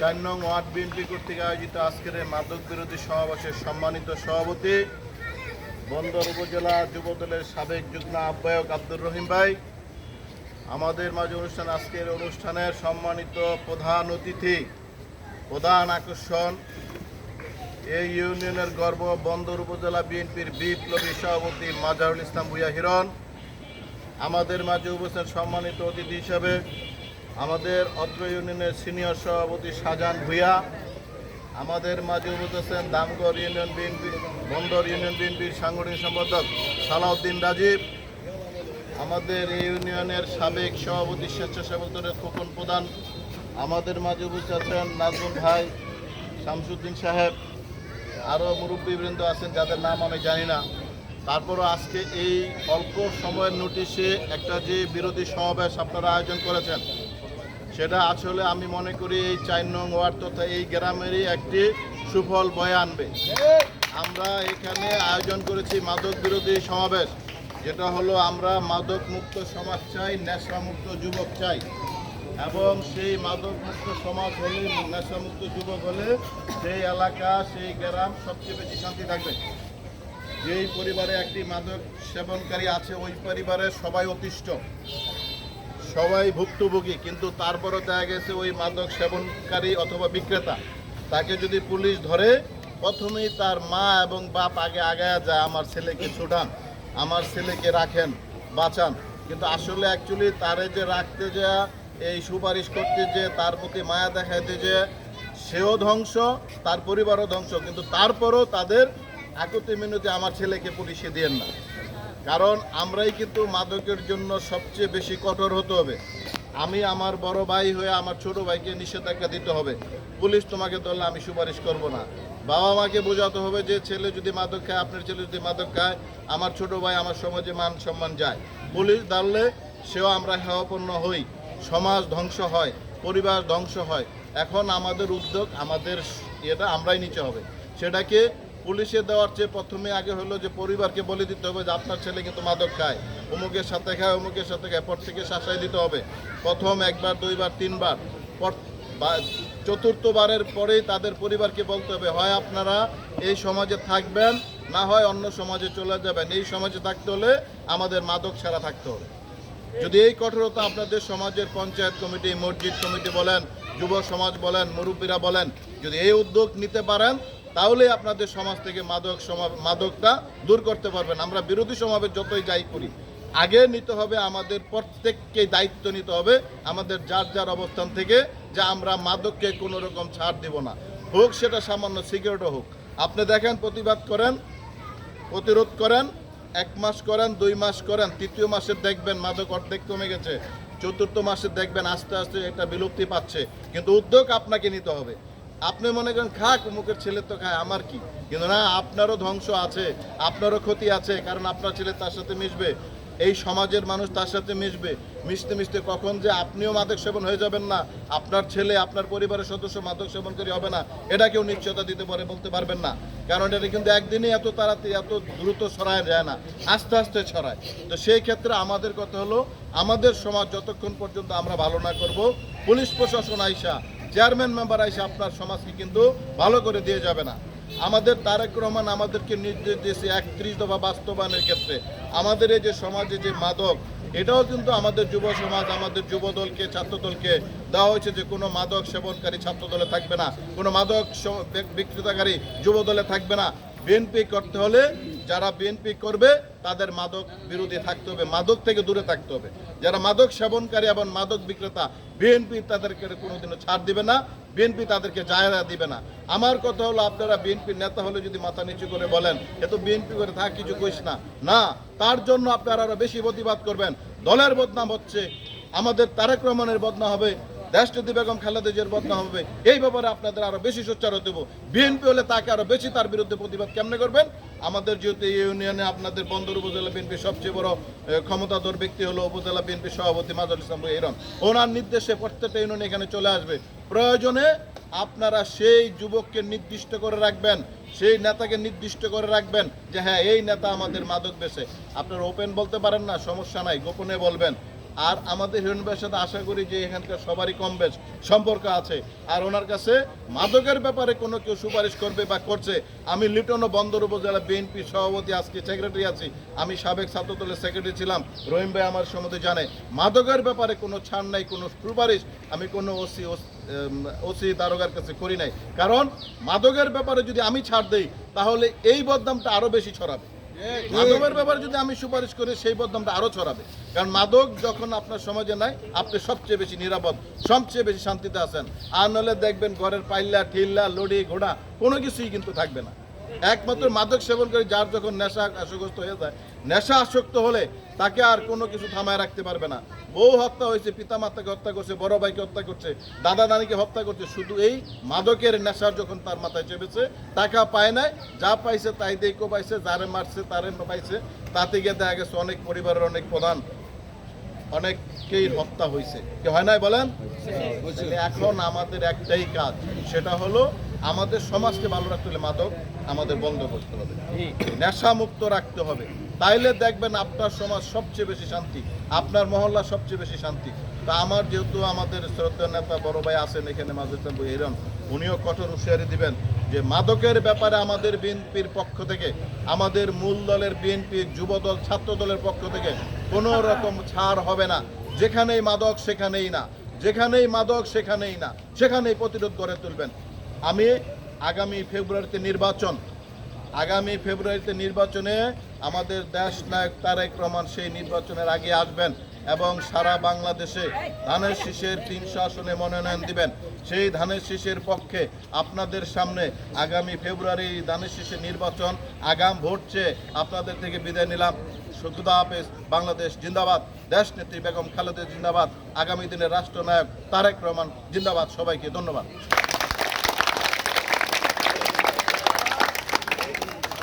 চার নং word BNP কর্তৃক আয়োজিত আজকের মাদক বিরোধী সমাবেশের সম্মানিত সভাপতি, বন্দর উপজেলা যুবদলের সাবেক যুগ্ম আহ্বায়ক আব্দুর রহিম ভাই। আমাদের মাঝে অনুষ্ঠান আজকের অনুষ্ঠানের সম্মানিত প্রধান অতিথি, প্রধান আকর্ষণ, এই ইউনিয়নের গর্ব বন্দর উপজেলা বিএনপির বিপ্লবী সভাপতি মাজারুল ইসলাম ভুইয়া হিরণ। আমাদের মাঝে উপস্থিত সম্মানিত অতিথি হিসাবে আমাদের অত্র ইউনিয়নের সিনিয়র সভাপতি শাহজাহান ভুইয়া, আমাদের মাঝে উপস্থিত Damgarh union BNP, Bandar union বিএনপির সাংগঠনিক সম্পাদক সালাউদ্দিন রাজীব, আমাদের ইউনিয়নের সাবেক সভাপতি স্বেচ্ছাসেবক দলের খোকন প্রধান, আমাদের মাঝে উপস্থিত আছেন নাজমুল ভাই, শামসুদ্দিন সাহেব, আরও মুরব্বীবৃন্দ আছেন যাদের নাম আমি জানি না। তারপরও আজকে এই অল্প সময়ের নোটিশে একটা যে বিরোধী সমাবেশ আপনারা আয়োজন করেছেন সেটা আসলে আমি মনে করি এই চার নং ওয়ার্ড তথা এই গ্রামেরই একটি সুফল বয়ে আনবে। আমরা এখানে আয়োজন করেছি মাদক বিরোধী সমাবেশ, যেটা হলো আমরা মাদক মুক্ত সমাজ চাই, নেশা মুক্ত যুবক চাই। এবং সেই মাদক মুক্ত সমাজ হলে নেশামুক্ত যুবক হলে সেই এলাকা, সেই গ্রাম সবচেয়ে বেশি শান্তি থাকবে। যেই পরিবারে একটি মাদক সেবনকারী আছে, ওই পরিবারের সবাই অতিষ্ঠ। সবাই ভুক্তভোগী, কিন্তু তারপরও দেখা গেছে ওই মাদক সেবনকারী অথবা বিক্রেতা, তাকে যদি পুলিশ ধরে, প্রথমেই তার মা এবং বাপ আগে আগায়া যায়, আমার ছেলেকে ছুটান, আমার ছেলেকে রাখেন, বাঁচান। কিন্তু আসলে অ্যাকচুয়ালি তারে যে রাখতে যা এই সুপারিশ করতে যে তার প্রতি মায়া দেখাইতে যে সেও ধ্বংস, তার পরিবারও ধ্বংস, কিন্তু তারপরও তাদের একতি মিনতি, আমার ছেলেকে পুলিশে দিয়েন না। কারণ আমরাই কিন্তু মাদকের জন্য সবচেয়ে বেশি কঠোর হতে হবে। আমি আমার বড় ভাই হয়ে আমার ছোট ভাইকে নিষেধাজ্ঞা দিতে হবে। পুলিশ তোমাকে ধরলে আমি সুপারিশ করব না। বাবা মাকে বোঝাতে হবে যে ছেলে যদি মাদক খায়, আপনার ছেলে যদি মাদক খায়, আমার ছোট ভাই আমার সমাজে মান সম্মান যায়। পুলিশ ধরলে সেও আমরা হেওয়াপন্ন হই। সমাজ ধ্বংস হয়, পরিবার ধ্বংস হয়। এখন আমাদের উদ্যোগ, আমাদের এটা আমরাই নিতে হবে। সেটাকে পুলিশে দেওয়ার চেয়ে প্রথমে আগে হলো যে পরিবারকে বলে দিতে হবে যে আপনার ছেলে কিন্তু মাদক খায়। অমুকের সাথে খায়, অমুকের সাথে খায়। পর থেকে শাসাই দিতে হবে। প্রথম একবার, দুইবার, তিনবার। চতুর্থবারের পরেই তাদের পরিবারকে বলতে হবে, হয় আপনারা এই সমাজে থাকবেন, না হয় অন্য সমাজে চলে যাবেন। এই সমাজে থাকতে হলে আমাদের মাদক ছাড়া থাকতে হবে। যদি এই কঠোরতা আপনাদের সমাজের পঞ্চায়েত কমিটি, মসজিদ কমিটি বলেন, যুব সমাজ বলেন, মুরব্বীরা বলেন, যদি এই উদ্যোগ নিতে পারেন তাহলে আপনাদের সমাজ থেকে মাদক মাদকটা দূর করতে পারবেন। আমরা বিরোধী সমাবেশ যতই যাই করি, আগে নিতে হবে আমাদের প্রত্যেককে দায়িত্ব নিতে হবে আমাদের যার যার অবস্থান থেকে, যে আমরা মাদককে কোনো রকম ছাড় দেব না। হোক সেটা সামান্য সিগারেটও হোক। আপনি দেখেন প্রতিবাদ করেন, প্রতিরোধ করেন, এক মাস করেন, দুই মাস করেন, তৃতীয় মাসে দেখবেন মাদক অর্ধেক কমে গেছে, চতুর্থ মাসে দেখবেন আস্তে আস্তে একটা বিলুপ্তি পাচ্ছে। কিন্তু উদ্যোগ আপনাকে নিতে হবে। আপনি মনে করেন, খাক মুখের ছেলে তো খায়, আমার কি? কিন্তু না, আপনারও ধ্বংস আছে, আপনারও ক্ষতি আছে, কারণ আপনার ছেলে তার সাথে মিশবে। এই সমাজের মানুষ তার সাথে মিশবে। মিশতে মিশতে কখন যে আপনিও মাদক সেবন হয়ে যাবেন না, আপনার ছেলে, আপনার পরিবারের সদস্য মাদক সেবনকারী হবে না, এটা কেউ নিশ্চয়তা দিতে পারে, বলতে পারবেন না। কারণ এটা কিন্তু একদিনে এত তাড়াতাড়ি, এত দ্রুত ছড়ায় যায় না, আস্তে আস্তে ছড়ায়। তো সেই ক্ষেত্রে আমাদের কথা হলো, আমাদের সমাজ যতক্ষণ পর্যন্ত আমরা ভালো না করব, পুলিশ প্রশাসন আইসা চেয়ারম্যান মেম্বার আইসা আপনার সমাজকে কিন্তু ভালো করে দিয়ে যাবে না। আমাদের তারেক রহমান আমাদেরকে নির্দেশ দিয়েছে একত্রিশ দফা বাস্তবায়নের ক্ষেত্রে। আমাদের এই যে সমাজে যে মাদক, এটাও কিন্তু আমাদের যুব সমাজ, আমাদের যুব দলকে ছাত্র দলকে দেওয়া হয়েছে যে কোনো মাদক সেবনকারী ছাত্র দলে থাকবে না, কোনো মাদক বিক্রেতাকারী যুব দলে থাকবে না। বিএনপি করতে হলে যারা বিএনপি করবে, তাদের মাদক বিরোধী থাকতে হবে, মাদক থেকে দূরে থাকতে হবে। যারা মাদক সেবনকারী এবং মাদক বিক্রেতা, বিএনপি তাদেরকে কোনোদিনও ছাড় দিবে না, বিএনপি তাদেরকে জায়গা দিবে না। আমার কথা হলো, আপনারা বিএনপির নেতা হলে যদি মাথা নিচু করে বলেন, এ তো বিএনপি করে থাক, কিছু কইস না। না, তার জন্য আপনারা আরও বেশি প্রতিবাদ করবেন। দলের বদনাম হচ্ছে, আমাদের তারেক রহমানের বদনাম হবে দেশটি বেগম খালেদা জিয়ার বদনাম হবে। এই ব্যাপারে আপনাদের আরও বেশি সোচ্চার দেবো বিএনপি হলে তাকে আরও বেশি তার বিরুদ্ধে প্রতিবাদ কেমনে করবেন? আমাদের যেহেতু এই ইউনিয়নে আপনাদের বন্দর উপজেলা বিএনপি সবচেয়ে বড় ক্ষমতাধর ব্যক্তি হলো উপজেলা বিএনপি সভাপতি মাজার ইসলাম এরম ওনার নির্দেশে প্রত্যেকটা ইউনিয়ন এখানে চলে আসবে। প্রয়োজনে আপনারা সেই যুবককে নির্দিষ্ট করে রাখবেন, সেই নেতাকে নির্দিষ্ট করে রাখবেন যে হ্যাঁ এই নেতা আমাদের মাদক বেছে। আপনারা ওপেন বলতে পারেন না, সমস্যা নাই, গোপনে বলবেন। আর আমাদের হিরণ ভাইয়ের সাথে আশা করি যে এখানকার সবারই কম বেশ সম্পর্ক আছে। আর ওনার কাছে মাদকের ব্যাপারে কোনো কেউ সুপারিশ করবে বা করছে, আমি লিটন ও বন্দর উপজেলা বিএনপি সভাপতি, আজকে সেক্রেটারি আছি। আমি সাবেক ছাত্রদলের সেক্রেটারি ছিলাম। রহিম ভাই আমার সম্বন্ধে জানে। মাদকের ব্যাপারে কোনো ছাড় নাই, কোনো সুপারিশ আমি কোনো ওসি ওসি দারোগার কাছে করি নাই। কারণ মাদকের ব্যাপারে যদি আমি ছাড় দেই, তাহলে এই বদনামটা আরও বেশি ছড়াবে। মাদকের ব্যাপারে যদি আমি সুপারিশ করি, সেই বদনামটা আরও ছড়াবে। কারণ মাদক যখন আপনার সমাজে নাই, আপনি সবচেয়ে বেশি নিরাপদ, সবচেয়ে বেশি শান্তিতে আছেন। আর নাহলে দেখবেন ঘরের পাইল্লা ঠিল্লা লড়ি, ঘোড়া, কোনো কিছুই কিন্তু থাকবে না। একমাত্র মাদক সেবন করে যার যখন নেশা আসক্ত হয়ে যায়, নেশা আসক্ত হলে তাকে আর কোনো কিছু থামায় রাখতে পারবে না। বউ হত্যা হয়েছে পিতা মাতাকে হত্যা করছে বড় ভাইকে হত্যা করছে দাদা দানিকে হত্যা করছে শুধু এই মাদকের নেশার যখন তার মাথায় চেপেছে টাকা পায় নাই যা পাইছে তাই দেখো পাইছে যারে মারছে তারে পাইছে তাতে গিয়ে দেখা গেছে অনেক পরিবারের অনেক প্রধান অনেককেই হত্যা হয়েছে কি হয় নাই বলেন? এখন আমাদের একটাই কাজ সেটা হলো আমাদের সমাজকে ভালো রাখতে হলে মাদক আমাদের বন্ধ করতে হবে। নেশা মুক্ত রাখতে হবে। তাইলে দেখবেন আপনার সমাজ সবচেয়ে বেশি শান্তি, আপনার মহল্লা সবচেয়ে বেশি শান্তি। তা আমার যেহেতু আমাদের শ্রদ্ধা নেতা বড় ভাই আছেন এখানে মাজুদ হিরণ, উনিও কঠোর হুঁশিয়ারি দিবেন যে মাদকের ব্যাপারে আমাদের বিএনপির পক্ষ থেকে, আমাদের মূল দলের বিএনপি যুবদল ছাত্র দলের পক্ষ থেকে কোনো রকম ছাড় হবে না। যেখানেই মাদক সেখানেই না, যেখানেই মাদক সেখানেই না, সেখানেই প্রতিরোধ গড়ে তুলবেন। আমি আগামী ফেব্রুয়ারিতে নির্বাচন আগামী ফেব্রুয়ারিতে নির্বাচনে আমাদের দেশ নায়ক তারেক রহমান সেই নির্বাচনের আগে আসবেন এবং সারা বাংলাদেশে ধানের শীষের তিনশো আসনে মনোনয়ন দিবেন। সেই ধানের শীষের পক্ষে আপনাদের সামনে আগামী ফেব্রুয়ারি ধানের শীষের নির্বাচন আগাম ভোট চেয়ে আপনাদের থেকে বিদায় নিলাম। সুদা হাফেজ, বাংলাদেশ জিন্দাবাদ। দেশ নেত্রী বেগম খালেদা জিন্দাবাদ। আগামী দিনের রাষ্ট্রনায়ক তারেক রহমান জিন্দাবাদ। সবাইকে ধন্যবাদ।